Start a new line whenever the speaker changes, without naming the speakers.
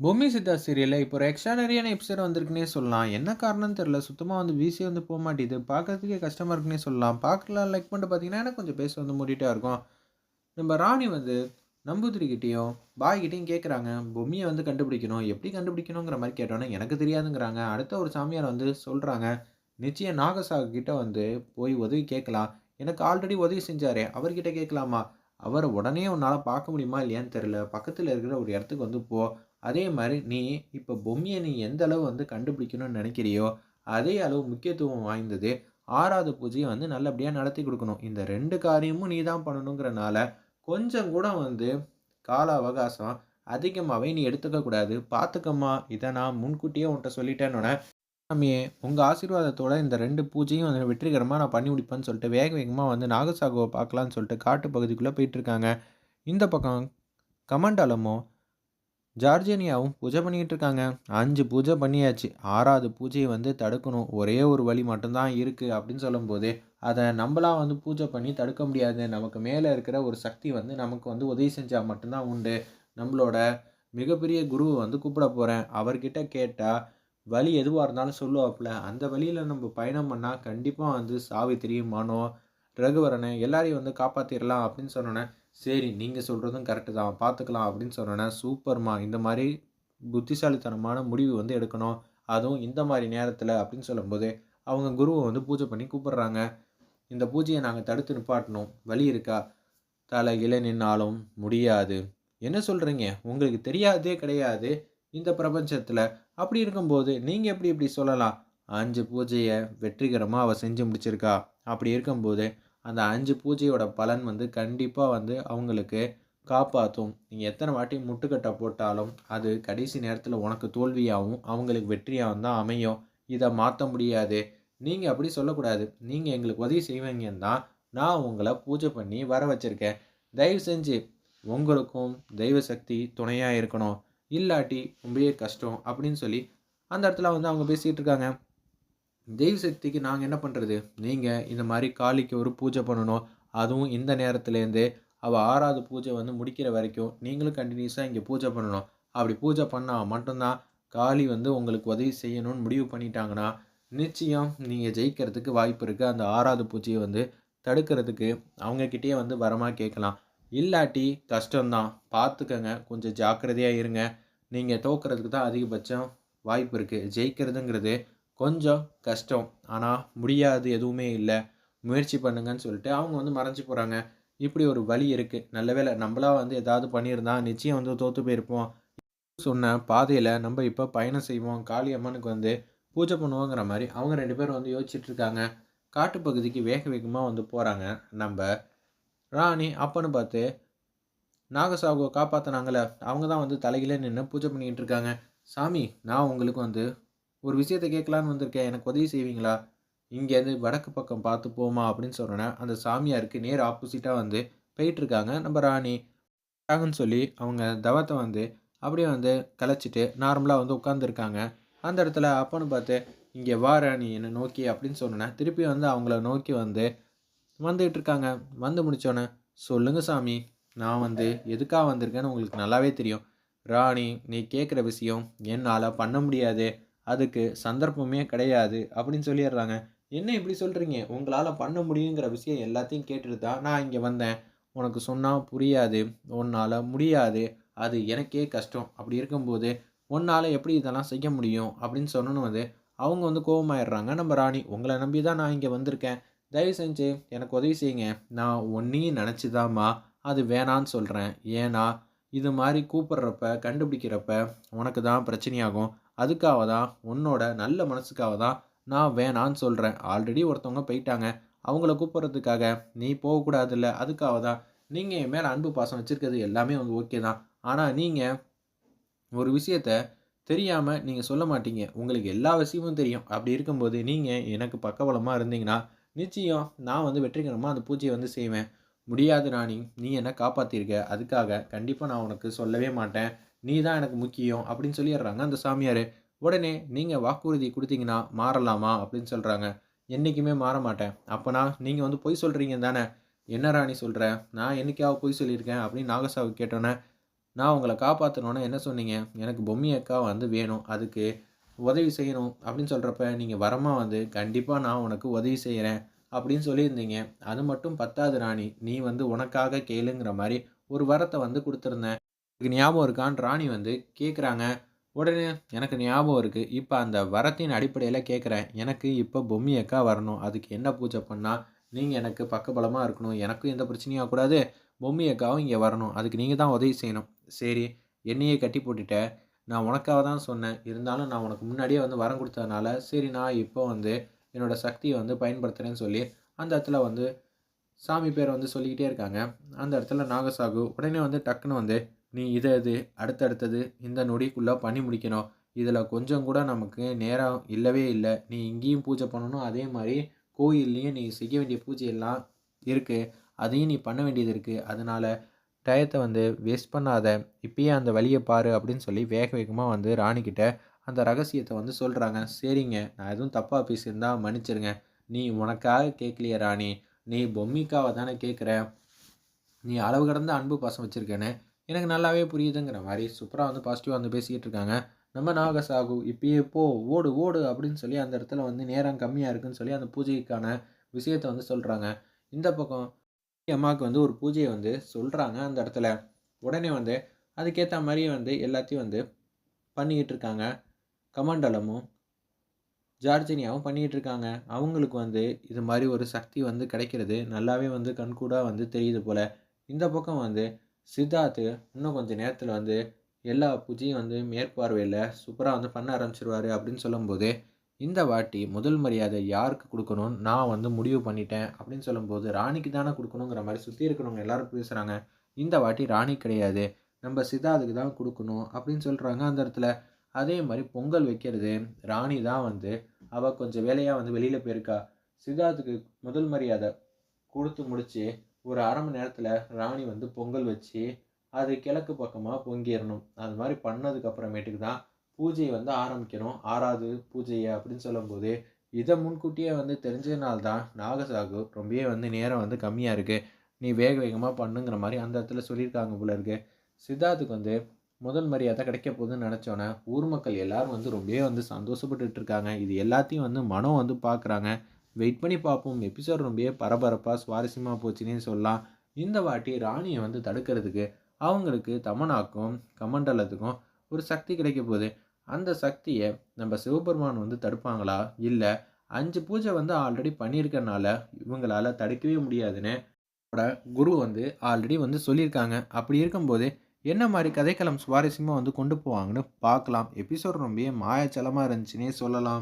பூமி சித்தா சீரியலில் இப்போ ஒரு எக்ஸ்ட்ரானரியான எபிசோட் வந்திருக்குன்னே சொல்லலாம். என்ன காரணம்னு தெரில சுத்தமாக வந்து வீசியே வந்து போக மாட்டேது பார்க்கறதுக்கே கஷ்டமாக இருக்குன்னே சொல்லலாம். பார்க்கலாம் லைக் பண்ணிட்டு பார்த்தீங்கன்னா, எனக்கு கொஞ்சம் பேச வந்து மூடிட்டா இருக்கும். நம்ம ராணி வந்து நம்பூதிரிக்கிட்டேயும் பாய்கிட்டையும் கேட்குறாங்க. பொம்மியை வந்து கண்டுபிடிக்கணும். எப்படி கண்டுபிடிக்கணுங்கிற மாதிரி கேட்டோன்னே எனக்கு தெரியாதுங்கிறாங்க. அடுத்த ஒரு சாமியார் வந்து சொல்கிறாங்க நிச்சயம் நாகசாகு வந்து போய் உதவி கேட்கலாம். எனக்கு ஆல்ரெடி உதவி செஞ்சாரே, அவர்கிட்ட கேட்கலாமா? அவரை உடனே உன்னால் பார்க்க முடியுமா இல்லையான்னு தெரில பக்கத்தில் இருக்கிற ஒரு இடத்துக்கு வந்து போ. அதே மாதிரி நீ இப்போ பொம்மையை நீ எந்த அளவு வந்து கண்டுபிடிக்கணும்னு நினைக்கிறியோ, அதே அளவு முக்கியத்துவம் வாய்ந்தது ஆறாவது பூஜையை வந்து நல்லபடியாக நடத்தி கொடுக்கணும் இந்த ரெண்டு காரியமும் நீ தான் பண்ணணுங்கிறனால, கொஞ்சம் கூட வந்து கால அவகாசம் அதிகமாகவே நீ எடுத்துக்க கூடாது. பார்த்துக்கம்மா, இதை நான் முன்கூட்டியே உன்ட்ட சொல்லிட்டேன்னு சாமியே உங்கள் ஆசீர்வாதத்தோட இந்த ரெண்டு பூஜையும் வந்து வெற்றிகரமாக நான் பண்ணி முடிப்பேன்னு சொல்லிட்டு, வேக வேகமாக வந்து நாகசாகுவை பார்க்கலான்னு சொல்லிட்டு காட்டு பகுதிக்குள்ளே போயிட்டுருக்காங்க. இந்த பக்கம் கமண்டலமும், ஜார்ஜினியாவும் பூஜை பண்ணிக்கிட்டு இருக்காங்க. அஞ்சு பூஜை பண்ணியாச்சு. ஆறாவது பூஜையை வந்து தடுக்கணும். ஒரே ஒரு வழி மட்டும்தான் இருக்குது அப்படின்னு சொல்லும்போது, அதை நம்பளா வந்து பூஜை பண்ணி தடுக்க முடியாது. நமக்கு மேலே இருக்கிற ஒரு சக்தி வந்து நமக்கு வந்து உதவி செஞ்சால் மட்டும்தான் உண்டு. நம்மளோட மிகப்பெரிய குருவை வந்து கூப்பிட போகிறேன் அவர்கிட்ட கேட்டால் வழி எதுவாக இருந்தாலும் சொல்லுவாப்புல அந்த வழியில் நம்ம பயணம் பண்ணால் கண்டிப்பாக வந்து சாவித்திரி, மனோ, ரகுவரனை எல்லாரையும் வந்து காப்பாற்றிடலாம் அப்படின்னு சொன்னோன்னே சரி நீங்கள் சொல்கிறதும் கரெக்டு தான். பார்த்துக்கலாம் அப்படின்னு சொன்னோன்னே சூப்பர்மா இந்த மாதிரி புத்திசாலித்தனமான முடிவு வந்து எடுக்கணும். அதுவும் இந்த மாதிரி நேரத்தில் அப்படின்னு சொல்லும்போது, அவங்க குருவை வந்து பூஜை பண்ணி கூப்பிட்றாங்க இந்த பூஜையை நாங்கள் தடுத்து நிப்பாட்டணும். வழி இருக்கா? தலைகீழ நின்னாலும் முடியாது. என்ன சொல்கிறீங்க உங்களுக்கு தெரியாதே கிடையாது. இந்த பிரபஞ்சத்தில் அப்படி இருக்கும்போது, நீங்கள் எப்படி இப்படி சொல்லலாம்? அஞ்சு பூஜையை வெற்றிகரமாக அவள் செஞ்சு முடிச்சிருக்கா. அப்படி இருக்கும்போது, அந்த அஞ்சு பூஜையோட பலன் வந்து கண்டிப்பாக வந்து அவங்களுக்கு காப்பாற்றும் நீங்கள் எத்தனை வாட்டி முட்டுக்கட்டை போட்டாலும், அது கடைசி நேரத்தில் உனக்கு தோல்வியாகவும் அவங்களுக்கு வெற்றியாகவும் தான் அமையும். இதை மாற்ற முடியாது. நீங்கள் அப்படி சொல்லக்கூடாது. நீங்கள் எங்களுக்கு உதவி செய்வீங்கன்னு தான், நான் உங்களை பூஜை பண்ணி வர வச்சுருக்கேன் தயவு செஞ்சு உங்களுக்கும் தெய்வ சக்தி துணையாக இருக்கணும். இல்லாட்டி ரொம்பவே கஷ்டம் அப்படின்னு சொல்லி, அந்த இடத்துல வந்து அவங்க பேசிக்கிட்டு இருக்காங்க. தெய்வ சக்திக்கு நாங்கள் என்ன பண்ணுறது நீங்கள் இந்த மாதிரி காளிக்கு ஒரு பூஜை பண்ணணும். அதுவும் இந்த நேரத்துலேருந்து அவள் ஆறாவது பூஜை வந்து முடிக்கிற வரைக்கும், நீங்களும் கண்டினியூஸாக இங்கே பூஜை பண்ணணும். அப்படி பூஜை பண்ணால் மட்டும்தான் காளி வந்து உங்களுக்கு உதவி செய்யணும்னு முடிவு பண்ணிட்டாங்கன்னா, நிச்சயம் நீங்கள் ஜெயிக்கிறதுக்கு வாய்ப்பு இருக்குது அந்த ஆறாவது பூஜையை வந்து தடுக்கிறதுக்கு அவங்க வந்து வரமாக கேட்கலாம். இல்லாட்டி கஷ்டம் தான். பார்த்துக்கங்க. கொஞ்சம் ஜாக்கிரதையாக இருங்க. நீங்கள் தோற்கறதுக்கு தான் அதிகபட்சம் வாய்ப்பு இருக்குது ஜெயிக்கிறதுங்கிறது கொஞ்சம் கஷ்டம். ஆனால் முடியாது எதுவுமே இல்லை முயற்சி பண்ணுங்கன்னு சொல்லிட்டு அவங்க வந்து மறைஞ்சு போகிறாங்க இப்படி ஒரு வழி இருக்குது நல்ல வேலை நம்மளா வந்து ஏதாவது பண்ணியிருந்தா, நிச்சயம் வந்து தோற்று போயிருப்போம். சொன்ன பாதையில் நம்ம இப்போ பயணம் செய்வோம். காளி அம்மனுக்கு வந்து பூஜை பண்ணுவோங்கிற மாதிரி அவங்க ரெண்டு பேரும் வந்து யோசிச்சுட்டு இருக்காங்க. காட்டு பகுதிக்கு வேக வேகமாக வந்து போகிறாங்க நம்ம ராணி அப்பன்னு பார்த்து, நாகசாகுவ காப்பாற்றினாங்களே அவங்க தான் வந்து தலையிலே நின்று பூஜை பண்ணிக்கிட்டு இருக்காங்க. சாமி நான் உங்களுக்கு வந்து ஒரு விஷயத்தை கேட்கலான்னு வந்திருக்கேன். எனக்கு உதவி செய்வீங்களா? இங்கேருந்து வடக்கு பக்கம் பார்த்து போமா அப்படின்னு சொன்னோனே, அந்த சாமியாருக்கு நேர் ஆப்போசிட்டாக வந்து போயிட்டுருக்காங்க நம்ம ராணி. ன்னு சொல்லி அவங்க தவத்தை வந்து அப்படியே வந்து கலைச்சிட்டு நார்மலாக வந்து உட்காந்துருக்காங்க. அந்த இடத்துல அப்பன்னு பார்த்து, இங்கே வா ராணி என்னை நோக்கி அப்படின்னு சொன்னேன் திருப்பி வந்து அவங்கள நோக்கி வந்து வந்துகிட்டு இருக்காங்க. வந்து முடிச்சோனே, சொல்லுங்க சாமி. நான் வந்து எதுக்காக வந்திருக்கேன்னு உங்களுக்கு நல்லாவே தெரியும். ராணி நீ கேட்குற விஷயம் என்னால் பண்ண முடியாது. அதுக்கு சந்தர்ப்பமே கிடையாது அப்படின்னு சொல்லிடுறாங்க. என்ன இப்படி சொல்கிறீங்க உங்களால் பண்ண முடியுங்கிற விஷயம் எல்லாத்தையும் கேட்டுட்டு தான் நான் இங்கே வந்தேன். உனக்கு சொன்னால் புரியாது. உன்னால் முடியாது. அது எனக்கே கஷ்டம். அப்படி இருக்கும்போது, உன்னால் எப்படி இதெல்லாம் செய்ய முடியும்? அப்படின்னு சொன்னோனே வந்து, அவங்க வந்து கோபமாயிடுறாங்க நம்ம ராணி. உங்களை நம்பி தான் நான் இங்கே வந்திருக்கேன். தயவு செஞ்சு எனக்கு உதவி செய்யுங்க. நான் ஒன்றையும் நினச்சிதாம்மா அது வேணான்னு சொல்கிறேன் ஏன்னா, இது மாதிரி கூப்பிட்றப்ப கண்டுபிடிக்கிறப்ப உனக்கு தான் பிரச்சனையாகும். அதுக்காக தான் உன்னோட நல்ல மனசுக்காக தான் நான் வேணான்னு சொல்கிறேன் ஆல்ரெடி ஒருத்தவங்க போயிட்டாங்க. அவங்கள கூப்பிட்றதுக்காக நீ போகக்கூடாதுல்ல. அதுக்காக தான். நீங்கள் என் மேலே அன்பு, பாசம் வச்சுருக்கிறது எல்லாமே வந்து ஓகே தான். ஆனால் நீங்கள் ஒரு விஷயத்த தெரியாமல் நீங்கள் சொல்ல மாட்டீங்க. உங்களுக்கு எல்லா விஷயமும் தெரியும். அப்படி இருக்கும்போது, நீங்கள் எனக்கு பக்கபலமாக இருந்தீங்கன்னா, நிச்சயம் நான் வந்து வெற்றிகரமாக அந்த பூஜையை வந்து செய்வேன். முடியாது ராணி. நீ என்ன காப்பாற்றிருக்க அதுக்காக கண்டிப்பாக நான் உனக்கு சொல்லவே மாட்டேன். நீ தான் எனக்கு முக்கியம் அப்படின்னு சொல்லிடுறாங்க அந்த சாமியார் உடனே நீங்கள் வாக்குறுதி கொடுத்தீங்கன்னா மாறலாமா? அப்படின்னு சொல்கிறாங்க என்னைக்குமே மாற மாட்டேன். அப்போனா நீங்கள் வந்து பொய் சொல்கிறீங்க தானே? என்ன ராணி சொல்கிற நான் என்னைக்காவது பொய் சொல்லியிருக்கேன் அப்படின்னு நாகசாகு கேட்டோன்னே நான் உங்களை காப்பாற்றணுன்னு என்ன சொன்னீங்க? எனக்கு பொம்மி அக்கா வந்து வேணும். அதுக்கு உதவி செய்யணும் அப்படின்னு சொல்கிறப்ப நீங்கள் வரமா வந்து கண்டிப்பாக நான் உனக்கு உதவி செய்கிறேன் அப்படின்னு சொல்லியிருந்தீங்க. அது மட்டும் பத்தாது ராணி. நீ வந்து உனக்காக கேளுங்கிற மாதிரி ஒரு வரத்தை வந்து கொடுத்துருந்தேன் இதுக்கு ஞாபகம் இருக்கான்னு ராணி வந்து கேட்குறாங்க. உடனே எனக்கு ஞாபகம் இருக்குது இப்போ அந்த வரத்தின் அடிப்படையில் கேட்குறேன் எனக்கு இப்போ பொம்மி அக்கா வரணும். அதுக்கு என்ன பூஜை பண்ணால் நீங்கள் எனக்கு பக்கபலமாக இருக்கணும். எனக்கும் எந்த பிரச்சனையும் ஆகக்கூடாது. பொம்மி அக்காவும் இங்கே வரணும். அதுக்கு நீங்கள் தான் உதவி செய்யணும். சரி, என்னையே கட்டி போட்டுட்ட. நான் உனக்காக தான் சொன்னேன். இருந்தாலும் நான் உனக்கு முன்னாடியே வந்து வரம் கொடுத்ததுனால சரி நான் இப்போ வந்து என்னோடய சக்தியை வந்து பயன்படுத்துகிறேன்னு சொல்லி, அந்த இடத்துல வந்து சாமி பேரை வந்து சொல்லிக்கிட்டே இருக்காங்க. அந்த இடத்துல நாகசாகு உடனே வந்து டக்குன்னு வந்து, "நீ இதை இது அடுத்தடுத்தது இந்த நொடிக்குள்ளே பண்ணி முடிக்கணும். இதில் கொஞ்சம் கூட நமக்கு நேரம் இல்லவே இல்லை நீ இங்கேயும் பூஜை பண்ணணும். அதே மாதிரி கோயில்லையும் நீ செய்ய வேண்டிய பூஜை எல்லாம் அதையும் நீ பண்ண வேண்டியது இருக்குது அதனால் டயத்தை வந்து வேஸ்ட் பண்ணாத. இப்பயே அந்த வழியை பாரு" அப்படின்னு சொல்லி வேக வேகமாக வந்து ராணிக்கிட்ட அந்த ரகசியத்தை வந்து சொல்கிறாங்க "சரிங்க. நான் எதுவும் தப்பாக பேசியிருந்தா மன்னிச்சிடுங்க. நீ உனக்காக கேட்கலையே ராணி. நீ பொம்மிக்காவை தானே கேட்குற. நீ அளவு கடந்த அன்பு, பாசம் வச்சுருக்கேன்னு எனக்கு நல்லாவே புரியுதுங்கிற மாதிரி சூப்பராக வந்து பாசிட்டிவாக வந்து பேசிக்கிட்டு இருக்காங்க. நம்ம நாகசாகு, "இப்பயே போ, ஓடு, ஓடு" அப்படின்னு சொல்லி அந்த இடத்துல வந்து நேரம் கம்மியாக இருக்குன்னு சொல்லி அந்த பூஜைக்கான விஷயத்த வந்து சொல்கிறாங்க இந்த பக்கம் அம்மாவுக்கு வந்து ஒரு பூஜையை வந்து சொல்கிறாங்க அந்த இடத்துல. உடனே வந்து அதுக்கேற்ற மாரியே வந்து எல்லாத்தையும் வந்து பண்ணிக்கிட்டு இருக்காங்க. கமண்டலமும், ஜார்ஜினியாவும் பண்ணிக்கிட்டு இருக்காங்க. அவங்களுக்கு வந்து இது மாதிரி ஒரு சக்தி வந்து கிடைக்கிறது நல்லாவே வந்து கண்கூடாக வந்து தெரியுது போல் இந்த பக்கம் வந்து சித்தார்த்து இன்னும் கொஞ்ச நேரத்தில் வந்து எல்லா பூஜையும் வந்து மேற்பார்வையில் சூப்பராக வந்து பண்ண ஆரம்பிச்சிருவார் அப்படின்னு சொல்லும்போது, இந்த வாட்டி முதல் மரியாதை யாருக்கு கொடுக்கணும்னு நான் வந்து முடிவு பண்ணிட்டேன் அப்படின்னு சொல்லும்போது, ராணிக்கு தானே கொடுக்கணுங்கிற மாதிரி சுற்றி இருக்கிறவங்க எல்லாரும் பேசுகிறாங்க இந்த வாட்டி ராணி கிடையாது. நம்ம சிதாதுக்கு தான் கொடுக்கணும் அப்படின்னு சொல்கிறாங்க அந்த இடத்துல. அதே மாதிரி பொங்கல் வைக்கிறது ராணி தான் வந்து அவள் கொஞ்சம் வேலையாக வந்து வெளியில் போயிருக்கா. சித்தார்த்துக்கு முதல் மரியாதை கொடுத்து முடித்து ஒரு அரை மணி நேரத்தில் ராணி வந்து பொங்கல் வச்சு, அது கிழக்கு பக்கமாக பொங்கிடணும் அது மாதிரி பண்ணதுக்கு அப்புறமேட்டுக்கு தான் பூஜையை வந்து ஆரம்பிக்கணும். ஆறாவது பூஜையை அப்படின்னு சொல்லும்போது, இதை முன்கூட்டியே வந்து தெரிஞ்சதுனால தான் நாகசாகு ரொம்பவே வந்து நேரம் வந்து கம்மியாக இருக்குது நீ வேக வேகமாக பண்ணுங்கிற மாதிரி அந்த இடத்துல சொல்லியிருக்காங்க போல இருக்கு. சித்தார்த்துக்கு வந்து முதல் மரியாதை கிடைக்க போகுதுன்னு நினச்சோன்னே ஊர் மக்கள் எல்லோரும் வந்து ரொம்பவே வந்து சந்தோஷப்பட்டுட்டு இருக்காங்க. இது எல்லாத்தையும் வந்து மனம் வந்து பார்க்குறாங்க. வெயிட் பண்ணி பார்ப்போம். எபிசோட் ரொம்பவே பரபரப்பாக சுவாரஸ்யமாக போச்சுன்னே சொல்லலாம். இந்த வாட்டி ராணியை வந்து தடுக்கிறதுக்கு அவங்களுக்கு தமனாக்கும் கமண்டலத்துக்கும் ஒரு சக்தி கிடைக்க போகுது. அந்த சக்தியை நம்ம சிவபெருமான் வந்து தடுப்பாங்களா? இல்லை அஞ்சு பூஜை வந்து ஆல்ரெடி பண்ணியிருக்கனால இவங்களால தடுக்கவே முடியாதுன்னு குரு வந்து ஆல்ரெடி வந்து சொல்லியிருக்காங்க. அப்படி இருக்கும்போது என்ன மாதிரி கதைக்களம் சுவாரஸ்யமாக வந்து கொண்டு போவாங்கன்னு பார்க்கலாம். எபிசோட் ரொம்பவே மாயச்சலமாக இருந்துச்சுன்னே சொல்லலாம்.